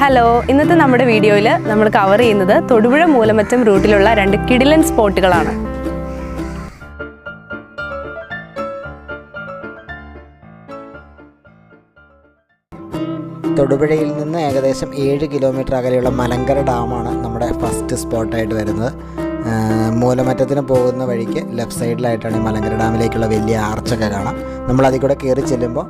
Hello ഇന്നത്തെ നമ്മുടെ വീഡിയോയിൽ നമ്മൾ കവർ ചെയ്യുന്നത് തൊടുപുഴ മൂലമറ്റം റൂട്ടിലുള്ള രണ്ട് കിടിലൻ സ്പോട്ടുകളാണ്. തൊടുപുഴയിൽ നിന്ന് ഏകദേശം ഏഴ് കിലോമീറ്റർ അകലെയുള്ള മലങ്കര ഡാമാണ് നമ്മുടെ ഫസ്റ്റ് സ്പോട്ടായിട്ട് വരുന്നത്. മൂലമറ്റത്തിന് പോകുന്ന വഴിക്ക് ലെഫ്റ്റ് സൈഡിലായിട്ടാണ് ഈ മലങ്കര ഡാമിലേക്കുള്ള വലിയ ആർച്ചൊക്കെ കാണാം. നമ്മൾ അതിൽ കൂടെ കയറി ചെല്ലുമ്പോൾ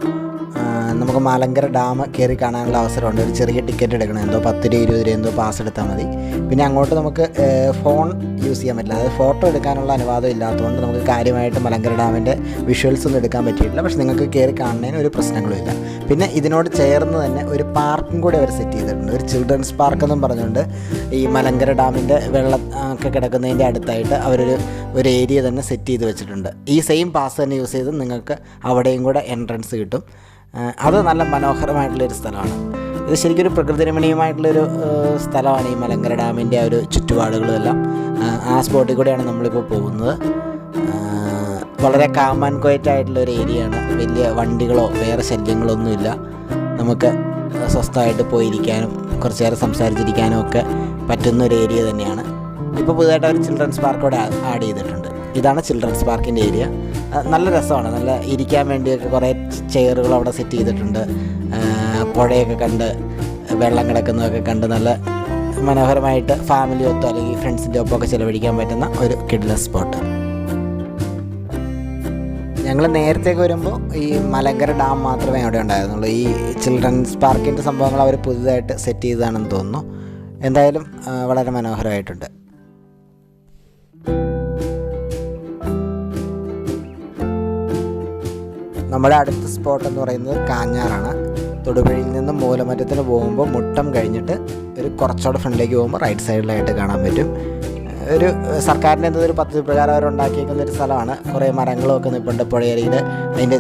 നമുക്ക് മലങ്കര ഡാം കയറി കാണാനുള്ള അവസരമുണ്ട്. ഒരു ചെറിയ ടിക്കറ്റ് എടുക്കണം. എന്തോ പത്ത് രൂപ ഇരുപത് രൂപ എന്തോ പാസ് എടുത്താൽ മതി. പിന്നെ അങ്ങോട്ട് നമുക്ക് ഫോൺ യൂസ് ചെയ്യാൻ പറ്റില്ല. അതായത് ഫോട്ടോ എടുക്കാനുള്ള അനുവാദം ഇല്ലാത്തതുകൊണ്ട് നമുക്ക് കാര്യമായിട്ട് മലങ്കര ഡാമിന്റെ വിഷ്വൽസ് ഒന്നും എടുക്കാൻ പറ്റിയിട്ടില്ല. പക്ഷെ നിങ്ങൾക്ക് കയറി കാണുന്നതിന് ഒരു പ്രശ്നങ്ങളുമില്ല. പിന്നെ ഇതിനോട് ചേർന്ന് തന്നെ ഒരു പാർക്കും കൂടി അവർ സെറ്റ് ചെയ്തിട്ടുണ്ട്. ഒരു ചിൽഡ്രൻസ് പാർക്ക് എന്നും പറഞ്ഞുകൊണ്ട് ഈ മലങ്കര ഡാമിന്റെ വെള്ളം ഒക്കെ കിടക്കുന്നതിന്റെ അടുത്തായിട്ട് അവരൊരു ഒരു ഏരിയ തന്നെ സെറ്റ് ചെയ്ത് വെച്ചിട്ടുണ്ട്. ഈ സെയിം പാസ് തന്നെ യൂസ് ചെയ്ത് നിങ്ങൾക്ക് അവിടെയും കൂടെ എൻട്രൻസ് കിട്ടും. അത് നല്ല മനോഹരമായിട്ടുള്ളൊരു സ്ഥലമാണ്. ഇത് ശരിക്കും ഒരു പ്രകൃതി രമണീയമായിട്ടുള്ളൊരു സ്ഥലമാണ് ഈ മലങ്കര ഡാമിന്റെ ആ ഒരു ചുറ്റുപാടുകളെല്ലാം ആ, സ്പോട്ടിൽ കൂടെയാണ് നമ്മളിപ്പോൾ പോകുന്നത്. വളരെ കാമൻ ക്വയറ്റ് ആയിട്ടുള്ള ഒരു ഏരിയയാണ് വലിയ വണ്ടികളോ വേറെ ശല്യങ്ങളോ ഒന്നുമില്ല നമുക്ക് സ്വസ്ഥമായിട്ട് പോയിരിക്കാനും കുറച്ച് നേരം സംസാരിച്ചിരിക്കാനും ഒക്കെ പറ്റുന്ന ഒരു ഏരിയ തന്നെയാണ്. ഇപ്പോൾ പുതുതായിട്ട് അവർ ചിൽഡ്രൻസ് പാർക്ക് കൂടെ ആഡ് ചെയ്തിട്ടുണ്ട്. ഇതാണ് ചിൽഡ്രൻസ് പാർക്കിന്റെ ഏരിയ. നല്ല രസമാണ്. നല്ല ഇരിക്കാൻ വേണ്ടിയൊക്കെ കുറേ ചെയറുകൾ അവിടെ സെറ്റ് ചെയ്തിട്ടുണ്ട്. പുഴയൊക്കെ കണ്ട് വെള്ളം കിടക്കുന്നതൊക്കെ കണ്ട് നല്ല മനോഹരമായിട്ട് ഫാമിലി ഒത്തോ അല്ലെങ്കിൽ ഫ്രണ്ട്സിന്റെ ഒപ്പമൊക്കെ ചിലവഴിക്കാൻ പറ്റുന്ന ഒരു കിഡ്ലസ് സ്പോട്ട്. ഞങ്ങൾ നേരത്തേക്ക് വരുമ്പോൾ ഈ മലങ്കര ഡാം മാത്രമേ അവിടെ ഉണ്ടായിരുന്നുള്ളൂ. ഈ ചിൽഡ്രൻസ് പാർക്കിന്റെ സംഭവങ്ങൾ അവർ പുതുതായിട്ട് സെറ്റ് ചെയ്തതാണെന്ന് തോന്നുന്നു. എന്തായാലും വളരെ മനോഹരമായിട്ടുണ്ട്. നമ്മുടെ അടുത്ത സ്പോട്ട് എന്ന് പറയുന്നത് കാഞ്ഞാറാണ്. തൊടുപുഴയിൽ നിന്ന് മൂലമറ്റത്തിന് പോകുമ്പോൾ മുട്ടം കഴിഞ്ഞിട്ട് ഒരു കുറച്ചുകൂടെ ഫ്രണ്ടിലേക്ക് പോകുമ്പോൾ റൈറ്റ് സൈഡിലായിട്ട് കാണാൻ പറ്റും. ഒരു സർക്കാരിന്റെ എന്തോ ഒരു പദ്ധതി പ്രകാരം അവർ ഉണ്ടാക്കിയേക്കുന്ന ഒരു സ്ഥലമാണ്. കുറേ മരങ്ങളൊക്കെ നിൽപ്പുണ്ട് പുഴയരിയിൽ അതിന്റെ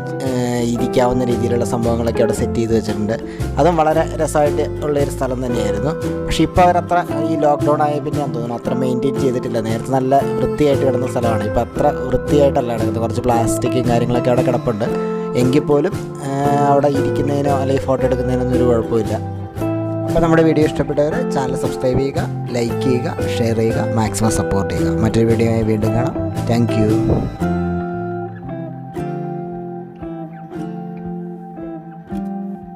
ഇരിക്കാവുന്ന രീതിയിലുള്ള സംഭവങ്ങളൊക്കെ അവിടെ സെറ്റ് ചെയ്ത് വെച്ചിട്ടുണ്ട്. അതും വളരെ രസമായിട്ട് ഉള്ളൊരു സ്ഥലം തന്നെയായിരുന്നു. പക്ഷേ ഇപ്പോൾ അവരത്ര ഈ ലോക്ക്ഡൗൺ ആയ പിന്നെ ഞാൻ തോന്നുന്നു അത്ര മെയിന്റെയിൻ ചെയ്തിട്ടില്ല. നേരത്തെ നല്ല വൃത്തിയായിട്ട് കിടന്ന സ്ഥലമാണ്. ഇപ്പോൾ അത്ര വൃത്തിയായിട്ടല്ല കിടക്കുന്നത്. കുറച്ച് പ്ലാസ്റ്റിക്കും കാര്യങ്ങളൊക്കെ അവിടെ കിടപ്പുണ്ട്. എങ്കിൽ പോലും അവിടെ ഇരിക്കുന്നതിനോ അല്ലെങ്കിൽ ഫോട്ടോ എടുക്കുന്നതിനൊന്നും ഒരു കുഴപ്പമില്ല. അപ്പോൾ നമ്മുടെ വീഡിയോ ഇഷ്ടപ്പെട്ടവർ ചാനൽ സബ്സ്ക്രൈബ് ചെയ്യുക ലൈക്ക് ചെയ്യുക ഷെയർ ചെയ്യുക മാക്സിമം സപ്പോർട്ട് ചെയ്യുക. മറ്റൊരു വീഡിയോ വീണ്ടും കാണാം. താങ്ക്